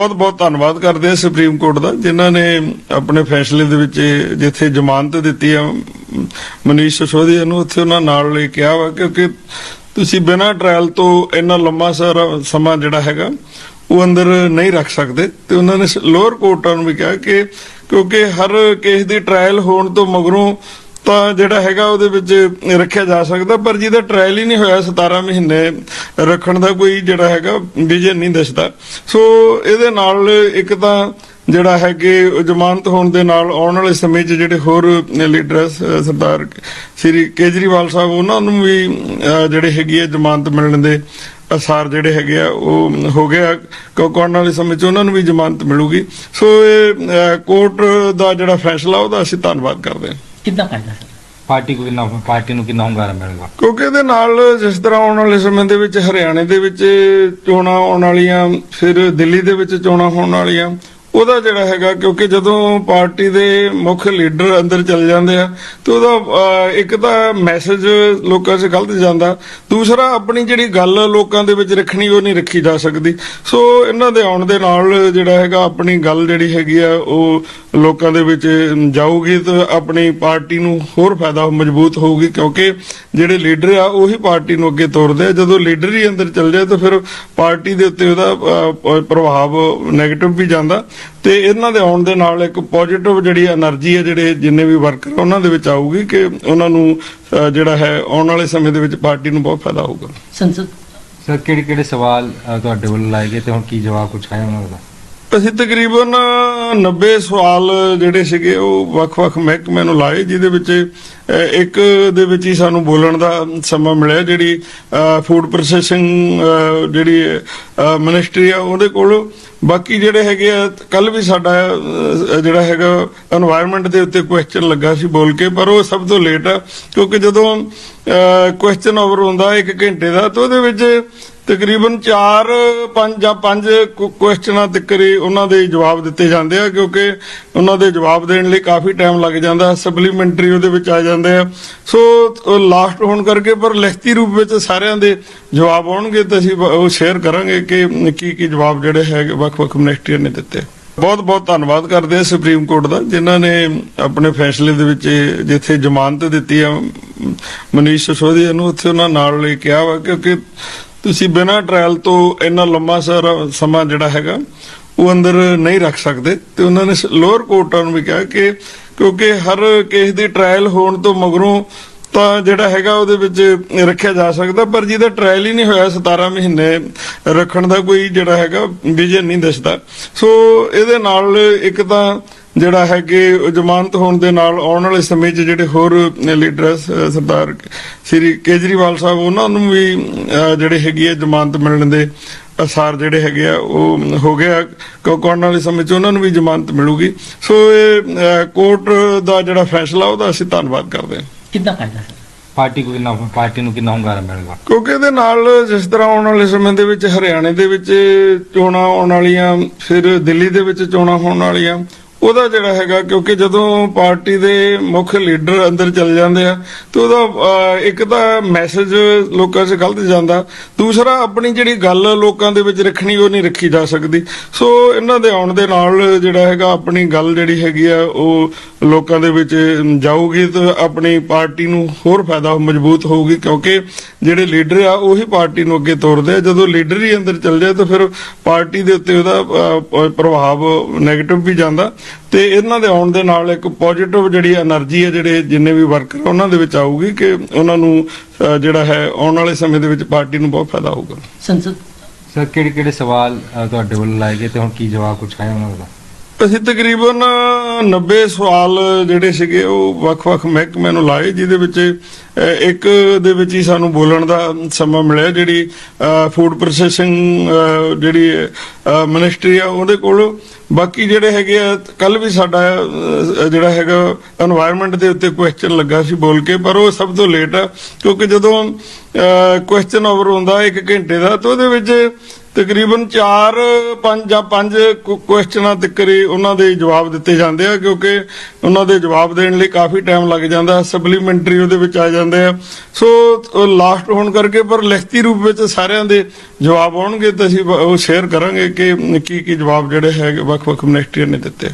ਬਹੁਤ ਬਹੁਤ ਧੰਨਵਾਦ ਕਰਦੇ ਆ ਸੁਪਰੀਮ ਕੋਰਟ ਦਾ, ਜਿਨ੍ਹਾਂ ਨੇ ਆਪਣੇ ਫੈਸਲੇ ਦੇ ਵਿੱਚ ਜਿੱਥੇ ਜ਼ਮਾਨਤ ਦਿੱਤੀ ਆ, ਮਨੀਸ਼ ਸਿਸੋਦੀਆ ਨੂੰ ਉੱਥੇ ਉਹਨਾਂ ਨਾਲ ਲਈ ਕਿਹਾ ਵਾ, ਕਿਉਂਕਿ ਤੁਸੀਂ ਬਿਨਾਂ ਟ੍ਰਾਇਲ ਤੋਂ ਇੰਨਾ ਲੰਮਾ ਸਾਰਾ ਸਮਾਂ ਜਿਹੜਾ ਹੈਗਾ, ਉਹ ਅੰਦਰ ਨਹੀਂ ਰੱਖ ਸਕਦੇ। ਤੇ ਉਹਨਾਂ ਨੇ ਲੋਅਰ ਕੋਰਟਾਂ ਨੂੰ ਵੀ ਕਿਹਾ ਕਿ ਕਿਉਂਕਿ ਹਰ ਕੇਸ ਦੀ ਟ੍ਰਾਇਲ ਹੋਣ ਤੋਂ ਮਗਰੋਂ ਤਾਂ ਜਿਹੜਾ ਹੈਗਾ ਉਹਦੇ ਵਿੱਚ ਰੱਖਿਆ ਜਾ ਸਕਦਾ ਪਰ ਜਿਹਦਾ ਟ੍ਰਾਇਲ ਹੀ ਨਹੀਂ ਹੋਇਆ 17 ਮਹੀਨੇ ਰੱਖਣ ਦਾ ਕੋਈ ਜਿਹੜਾ ਹੈਗਾ ਵਿਜਨ ਨਹੀਂ ਦਿਸਦਾ। ਸੋ ਇਹਦੇ ਨਾਲ ਇੱਕ ਤਾਂ ਜਿਹੜਾ ਹੈ ਕਿ ਜ਼ਮਾਨਤ ਹੋਣ ਦੇ ਨਾਲ ਆਉਣ ਵਾਲੇ ਸਮੇਂ 'ਚ ਜਿਹੜੇ ਹੋਰ ਲੀਡਰ ਆ, ਸਰਦਾਰ ਸ੍ਰੀ ਕੇਜਰੀਵਾਲ ਸਾਹਿਬ ਉਹਨਾਂ ਨੂੰ ਵੀ ਜਿਹੜੇ ਹੈਗੀ ਹੈ ਜ਼ਮਾਨਤ ਮਿਲਣ ਦੇ ਅਸਾਰ ਜਿਹੜੇ ਹੈਗੇ ਆ ਉਹ ਹੋ ਗਿਆ। ਕਿਉਂਕਿ ਆਉਣ ਵਾਲੇ ਸਮੇਂ 'ਚ ਉਹਨਾਂ ਨੂੰ ਵੀ ਜ਼ਮਾਨਤ ਮਿਲੂਗੀ। ਸੋ ਇਹ ਕੋਰਟ ਦਾ ਜਿਹੜਾ ਫੈਸਲਾ ਉਹਦਾ ਅਸੀਂ ਧੰਨਵਾਦ ਕਰਦੇ ਹਾਂ। ਕਿੰਨਾ ਫਾਇਦਾ ਸਰ ਪਾਰਟੀ ਕੋ ਕਿੰਨਾ ਪਾਰਟੀ ਨੂੰ ਕਿੰਨਾ ਹੁੰਗਾਰਾ ਮਿਲੇਗਾ? ਕਿਉਂਕਿ ਇਹਦੇ ਨਾਲ ਜਿਸ ਤਰ੍ਹਾਂ ਆਉਣ ਵਾਲੇ ਸਮੇਂ ਦੇ ਵਿੱਚ ਹਰਿਆਣੇ ਦੇ ਵਿੱਚ ਚੋਣਾਂ ਆਉਣ ਵਾਲੀਆਂ ਫਿਰ ਦਿੱਲੀ ਦੇ ਵਿੱਚ ਚੋਣਾਂ ਹੋਣ ਵਾਲੀਆਂ ਉਹਦਾ ਜਿਹੜਾ ਹੈਗਾ, ਕਿਉਂਕਿ ਜਦੋਂ ਪਾਰਟੀ ਦੇ ਮੁੱਖ ਲੀਡਰ ਅੰਦਰ ਚਲੇ ਜਾਂਦੇ ਆ, ਤੇ ਉਹਦਾ ਇੱਕ ਤਾਂ ਮੈਸੇਜ ਲੋਕਾਂ 'ਚ ਗਲਤ ਜਾਂਦਾ। ਦੂਸਰਾ, ਆਪਣੀ ਜਿਹੜੀ ਗੱਲ ਲੋਕਾਂ ਦੇ ਵਿੱਚ ਰੱਖਣੀ, ਉਹ ਨਹੀਂ ਰੱਖੀ ਜਾ ਸਕਦੀ। ਸੋ, ਇਹਨਾਂ ਦੇ ਆਉਣ ਦੇ ਨਾਲ ਜਿਹੜਾ ਹੈਗਾ, ਆਪਣੀ ਗੱਲ ਜਿਹੜੀ ਹੈਗੀ ਆ, ਉਹ ਲੋਕਾਂ ਦੇ ਵਿੱਚ ਜਾਊਗੀ ਤੇ ਆਪਣੀ ਪਾਰਟੀ ਨੂੰ ਹੋਰ ਫਾਇਦਾ ਮਜ਼ਬੂਤ ਹੋਊਗੀ, ਕਿਉਂਕਿ ਜਿਹੜੇ ਲੀਡਰ ਆ, ਉਹੀ ਪਾਰਟੀ ਨੂੰ ਅੱਗੇ ਤੋਰਦੇ ਆ। ਜਦੋਂ ਲੀਡਰ ਹੀ ਅੰਦਰ ਚੱਲ ਜਾਏ, ਤਾਂ ਫਿਰ ਪਾਰਟੀ ਦੇ ਉੱਤੇ ਉਹਦਾ ਪ੍ਰਭਾਵ 네ਗੇਟਿਵ ਵੀ ਜਾਂਦਾ। ਤੇ ਇਹਨਾਂ ਦੇ ਆਉਣ ਦੇ ਨਾਲ ਇੱਕ ਪੋਜ਼ਿਟਿਵ ਜਿਹੜੀ એનર્ਜੀ ਹੈ ਜਿਹੜੇ ਜਿੰਨੇ ਵੀ ਵਰਕਰ ਉਹਨਾਂ ਦੇ ਵਿੱਚ ਆਊਗੀ ਕਿ ਉਹਨਾਂ ਨੂੰ ਜਿਹੜਾ ਹੈ ਆਉਣ ਵਾਲੇ ਸਮੇਂ ਦੇ ਵਿੱਚ ਪਾਰਟੀ ਨੂੰ ਬਹੁਤ ਫਾਇਦਾ ਹੋਊਗਾ। ਸੰਸਦ। ਸਰ ਕਿਹੜੇ ਕਿਹੜੇ ਸਵਾਲ ਤੁਹਾਡੇ ਵੱਲੋਂ ਲਾਏ ਗਏ ਤੇ ਹੁਣ ਕੀ ਜਵਾਬ ਕੁਛ ਆਇਆ ਉਹਨਾਂ ਦਾ? ਅਸੀਂ ਤਕਰੀਬਨ 90 ਸਵਾਲ ਜਿਹੜੇ ਸੀਗੇ ਉਹ ਵੱਖ-ਵੱਖ ਮਹਿਕਮਿਆਂ ਨੂੰ ਲਾਏ, ਜਿਹਦੇ ਵਿੱਚ ਇੱਕ ਦੇ ਵਿੱਚ ਹੀ ਸਾਨੂੰ ਬੋਲਣ ਦਾ ਸਮਾਂ ਮਿਲਿਆ, ਜਿਹੜੀ ਫੂਡ ਪ੍ਰੋਸੈਸਿੰਗ ਜਿਹੜੀ ਮਿਨਿਸਟਰੀ ਆ ਉਹਦੇ ਕੋਲ। ਬਾਕੀ ਜਿਹੜੇ ਹੈਗੇ ਆ ਕੱਲ ਵੀ ਸਾਡਾ ਜਿਹੜਾ ਹੈਗਾ এনवायरमेंट ਦੇ ਉੱਤੇ ਕੁਐਸਚਨ ਲੱਗਾ ਸੀ ਬੋਲ ਕੇ, ਪਰ ਉਹ ਸਭ ਤੋਂ ਲੇਟ ਆ, ਕਿਉਂਕਿ ਜਦੋਂ ਕੁਐਸਚਨ ਓਵਰ ਹੁੰਦਾ ਇੱਕ ਘੰਟੇ ਦਾ, ਤਾਂ ਉਹਦੇ ਵਿੱਚ ਤਕਰੀਬਨ 4 5 ਜਾਂ 5 ਕੁਐਸਚਨਾਂ ਤੱਕ ਉਹਨਾਂ ਦੇ ਜਵਾਬ ਦਿੱਤੇ ਜਾਂਦੇ ਆ, ਕਿਉਂਕਿ ਉਹਨਾਂ ਦੇ ਜਵਾਬ ਦੇਣ ਲਈ ਕਾਫੀ ਟਾਈਮ ਲੱਗ ਜਾਂਦਾ ਸਪਲੀਮੈਂਟਰੀ ਉਹਦੇ ਵਿੱਚ ਆ ਜਾਂਦੇ ਆ। ਸੋ ਲਾਸਟ ਹੋਣ ਕਰਕੇ, ਪਰ ਲਿਖਤੀ ਰੂਪ ਵਿੱਚ ਸਾਰਿਆਂ ਦੇ ਜਵਾਬ ਆਉਣਗੇ ਤਾਂ ਅਸੀਂ ਉਹ ਸ਼ੇਅਰ ਕਰਾਂਗੇ ਕਿ ਕੀ ਕੀ ਜਵਾਬ ਜਿਹੜੇ ਹੈਗੇ ਵੱਖ-ਵੱਖ ਮਿਨਿਸਟਰੀਆਂ ਨੇ ਦਿੱਤੇ। ਬਹੁਤ ਬਹੁਤ ਧੰਨਵਾਦ ਕਰਦੇ ਆ ਸੁਪਰੀਮ ਕੋਰਟ ਦਾ, ਜਿਨ੍ਹਾਂ ਨੇ ਆਪਣੇ ਫੈਸਲੇ ਦੇ ਵਿੱਚ ਜਿੱਥੇ ਜ਼ਮਾਨਤ ਦਿੱਤੀ ਆ ਮਨੀਸ਼ ਸਿਸੋਦੀਆ ਨੂੰ, ਉੱਥੇ ਉਹਨਾਂ ਨਾਲ ਲਈ ਕਿਹਾ ਵਾ, ਕਿਉਂਕਿ ਤੁਸੀਂ ਬਿਨਾਂ ਟ੍ਰਾਇਲ ਤੋਂ ਇੰਨਾ ਲੰਮਾ ਸਮਾਂ ਜਿਹੜਾ ਹੈਗਾ, ਉਹ ਅੰਦਰ ਨਹੀਂ ਰੱਖ ਸਕਦੇ। ਤੇ ਉਹਨਾਂ ਨੇ ਲੋਅਰ ਕੋਰਟਾਂ ਨੂੰ ਵੀ ਕਿਹਾ ਕਿ ਕਿਉਂਕਿ ਹਰ ਕੇਸ ਦੀ ਟ੍ਰਾਇਲ ਹੋਣ ਤੋਂ ਮਗਰੋਂ ਤਾਂ ਜਿਹੜਾ ਹੈਗਾ ਉਹਦੇ ਵਿੱਚ ਰੱਖਿਆ ਜਾ ਸਕਦਾ, ਪਰ ਜਿਹਦਾ ਟ੍ਰਾਇਲ ਹੀ ਨਹੀਂ ਹੋਇਆ 17 ਮਹੀਨੇ ਰੱਖਣ ਦਾ ਕੋਈ ਜਿਹੜਾ ਹੈਗਾ ਵਿਜਨ ਨਹੀਂ ਦਿਸਦਾ। ਸੋ ਇਹਦੇ ਨਾਲ ਇੱਕ ਤਾਂ ਜਿਹੜਾ ਹੈ ਕਿ ਜ਼ਮਾਨਤ ਹੋਣ ਦੇ ਨਾਲ ਆਉਣ ਵਾਲੇ ਸਮੇਂ 'ਚ ਜਿਹੜੇ ਹੋਰ ਲੀਡਰ ਸਰਦਾਰ ਸ੍ਰੀ ਕੇਜਰੀਵਾਲ ਸਾਹਿਬ ਉਹਨਾਂ ਨੂੰ ਵੀ ਜਿਹੜੇ ਹੈਗੀ ਹੈ ਜ਼ਮਾਨਤ ਮਿਲਣ ਦੇ ਅਸਾਰ ਜਿਹੜੇ ਹੈਗੇ ਆ ਉਹ ਹੋ ਗਿਆ। ਕਿਉਂਕਿ ਆਉਣ ਵਾਲੇ ਸਮੇਂ 'ਚ ਉਹਨਾਂ ਨੂੰ ਵੀ ਜ਼ਮਾਨਤ ਮਿਲੂਗੀ। ਸੋ ਇਹ ਕੋਰਟ ਦਾ ਜਿਹੜਾ ਫੈਸਲਾ ਉਹਦਾ ਅਸੀਂ ਧੰਨਵਾਦ ਕਰਦੇ ਹਾਂ। ਕਿੰਨਾ ਫਾਇਦਾ ਸਰ? ਪਾਰਟੀ ਕੋ ਕਿੰਨਾ ਪਾਰਟੀ ਨੂੰ ਕਿੰਨਾ ਹੁੰਗਾਰਾ ਮਿਲੇਗਾ? ਕਿਉਂਕਿ ਇਹਦੇ ਨਾਲ ਜਿਸ ਤਰ੍ਹਾਂ ਆਉਣ ਵਾਲੇ ਸਮੇਂ ਦੇ ਵਿੱਚ ਹਰਿਆਣੇ ਦੇ ਵਿੱਚ ਚੋਣਾਂ ਆਉਣ ਵਾਲੀਆਂ ਫਿਰ ਦਿੱਲੀ ਦੇ ਵਿੱਚ ਚੋਣਾਂ ਹੋਣ ਵਾਲੀਆਂ ਉਹਦਾ ਜਿਹੜਾ ਹੈਗਾ, ਕਿਉਂਕਿ ਜਦੋਂ ਪਾਰਟੀ ਦੇ ਮੁੱਖ ਲੀਡਰ ਅੰਦਰ ਚਲੇ ਜਾਂਦੇ ਆ, ਤੇ ਉਹਦਾ ਇੱਕ ਤਾਂ ਮੈਸੇਜ ਲੋਕਾਂ 'ਚ ਗਲਤ ਜਾਂਦਾ, ਦੂਸਰਾ ਆਪਣੀ ਜਿਹੜੀ ਗੱਲ ਲੋਕਾਂ ਦੇ ਵਿੱਚ ਰੱਖਣੀ, ਉਹ ਨਹੀਂ ਰੱਖੀ ਜਾ ਸਕਦੀ। ਸੋ ਇਹਨਾਂ ਦੇ ਆਉਣ ਦੇ ਨਾਲ ਜਿਹੜਾ ਹੈਗਾ, ਆਪਣੀ ਗੱਲ ਜਿਹੜੀ ਹੈਗੀ ਆ, ਉਹ ਲੋਕਾਂ ਦੇ ਵਿੱਚ ਜਾਊਗੀ ਤੇ ਆਪਣੀ ਪਾਰਟੀ ਨੂੰ ਹੋਰ ਫਾਇਦਾ ਮਜ਼ਬੂਤ ਹੋਊਗੀ, ਕਿਉਂਕਿ ਜਿਹੜੇ ਲੀਡਰ ਆ, ਉਹੀ ਪਾਰਟੀ ਨੂੰ ਅੱਗੇ ਤੋਰਦੇ ਆ। ਜਦੋਂ ਲੀਡਰ ਹੀ ਅੰਦਰ ਚੱਲ ਜਾਏ, ਤਾਂ ਫਿਰ ਪਾਰਟੀ ਦੇ ਉੱਤੇ ਉਹਦਾ ਪ੍ਰਭਾਵ 네ਗੇਟਿਵ ਵੀ ਜਾਂਦਾ। ਤੇ ਇਹਨਾਂ ਦੇ ਆਉਣ ਦੇ ਨਾਲ ਇੱਕ ਪੋਜ਼ਿਟਿਵ ਜਿਹੜੀ એનર્ਜੀ ਹੈ ਜਿਹੜੇ ਜਿੰਨੇ ਵੀ ਵਰਕਰ ਉਹਨਾਂ ਦੇ ਵਿੱਚ ਆਊਗੀ ਕਿ ਉਹਨਾਂ ਨੂੰ ਜਿਹੜਾ ਹੈ ਆਉਣ ਵਾਲੇ ਸਮੇਂ ਦੇ ਵਿੱਚ ਪਾਰਟੀ ਨੂੰ ਬਹੁਤ ਫਾਇਦਾ ਹੋਊਗਾ। ਸੰਸਦ ਸਰ ਕਿਹੜੇ ਕਿਹੜੇ ਸਵਾਲ ਤੁਹਾਡੇ ਵੱਲੋਂ ਲਾਏ ਗਏ ਤੇ ਹੁਣ ਕੀ ਜਵਾਬ ਕੁਝ ਹੈ ਉਹਨਾਂ ਦਾ? ਅਸੀਂ ਤਕਰੀਬਨ 90 ਸਵਾਲ ਜਿਹੜੇ ਸੀਗੇ, ਉਹ ਵੱਖ-ਵੱਖ ਮਹਿਕਮਿਆਂ ਨੂੰ ਲਾਏ, ਜਿਹਦੇ ਵਿੱਚ ਇੱਕ ਦੇ ਵਿੱਚ ਹੀ ਸਾਨੂੰ ਬੋਲਣ ਦਾ ਸਮਾਂ ਮਿਲਿਆ, ਜਿਹੜੀ ਫੂਡ ਪ੍ਰੋਸੈਸਿੰਗ ਜਿਹੜੀ ਮਿਨਿਸਟਰੀ ਆ, ਉਹਦੇ ਕੋਲ। ਬਾਕੀ ਜਿਹੜੇ ਹੈਗੇ ਆ ਕੱਲ ਵੀ ਸਾਡਾ ਜਿਹੜਾ ਹੈਗਾ এনवायरमेंट ਦੇ ਉੱਤੇ ਕੁਐਸਚਨ ਲੱਗਾ ਸੀ ਬੋਲ ਕੇ, ਪਰ ਉਹ ਸਭ ਤੋਂ ਲੇਟ ਆ, ਕਿਉਂਕਿ ਜਦੋਂ ਕੁਐਸਚਨ ਓਵਰ ਹੁੰਦਾ ਇੱਕ ਘੰਟੇ ਦਾ, ਤਾਂ ਉਹਦੇ ਵਿੱਚ ਤਕਰੀਬਨ 4 5 ਜਾਂ 5 ਕੁਐਸਚਨਾਂ ਤੱਕ ਹੀ ਉਹਨਾਂ ਦੇ ਜਵਾਬ ਦਿੱਤੇ ਜਾਂਦੇ ਆ, ਕਿਉਂਕਿ ਉਹਨਾਂ ਦੇ ਜਵਾਬ ਦੇਣ ਲਈ ਕਾਫੀ ਟਾਈਮ ਲੱਗ ਜਾਂਦਾ ਸਪਲੀਮੈਂਟਰੀ ਉਹਦੇ ਵਿੱਚ ਆ ਜਾਂਦੇ ਆ। ਸੋ ਲਾਸਟ ਹੋਣ ਕਰਕੇ, ਪਰ ਲਿਖਤੀ ਰੂਪ ਵਿੱਚ ਸਾਰਿਆਂ ਦੇ ਜਵਾਬ ਆਉਣਗੇ, ਤਾਂ ਅਸੀਂ ਉਹ ਸ਼ੇਅਰ ਕਰਾਂਗੇ ਕਿ ਕੀ ਕੀ ਜਵਾਬ ਜਿਹੜੇ ਹੈਗੇ, ਵੱਖ-ਵੱਖ ਮਿਨਿਸਟਰੀਆਂ ਨੇ ਦਿੱਤੇ।